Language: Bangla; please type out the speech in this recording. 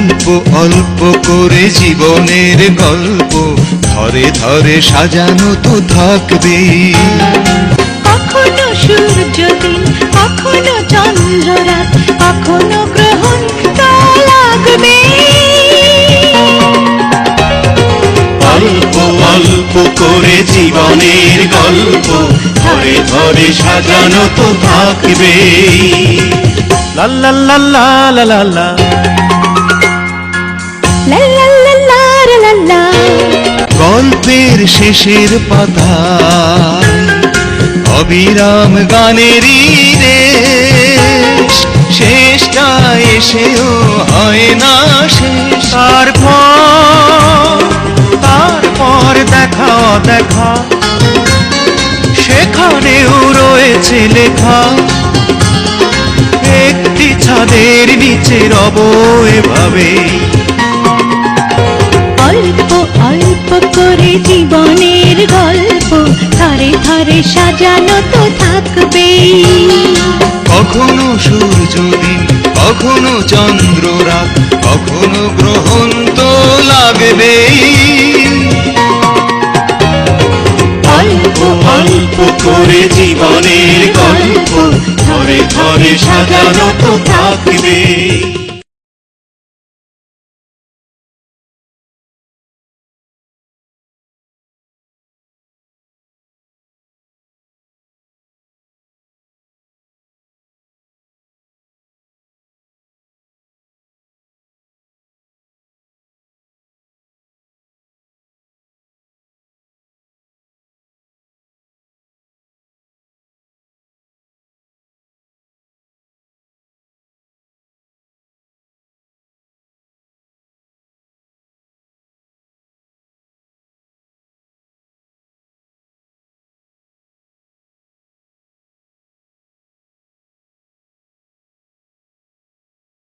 অল্প অল্প করে জীবনের গল্প। ধরে ধরে সাজানো তো থাকবে। কখনো কখনো চন্দ্ররাত কখনো গ্রহণ লাগবে। অল্প অল্প করে জীবনের গল্প ধরে ধরে সাজানো তো থাকবে। লাল লাল লাল লাল লাল গল্পের শেষের পাতা। অবিরাম গানেরই রেশ, শেষটা এসেও হয় না শেষ। তারপর তারপর দেখা দেখা সেখানেও রয়েছে লেখা। একটি ছাদের নিচে রব ধরে সাজানো তো থাকবেই কখনো সূর্য দিন কখনো চন্দ্র রাত কখনো গ্রহণ তো লাগবে। অল্প অল্প করে জীবনের গল্প ধরে ধরে সাজানো তো থাকবে।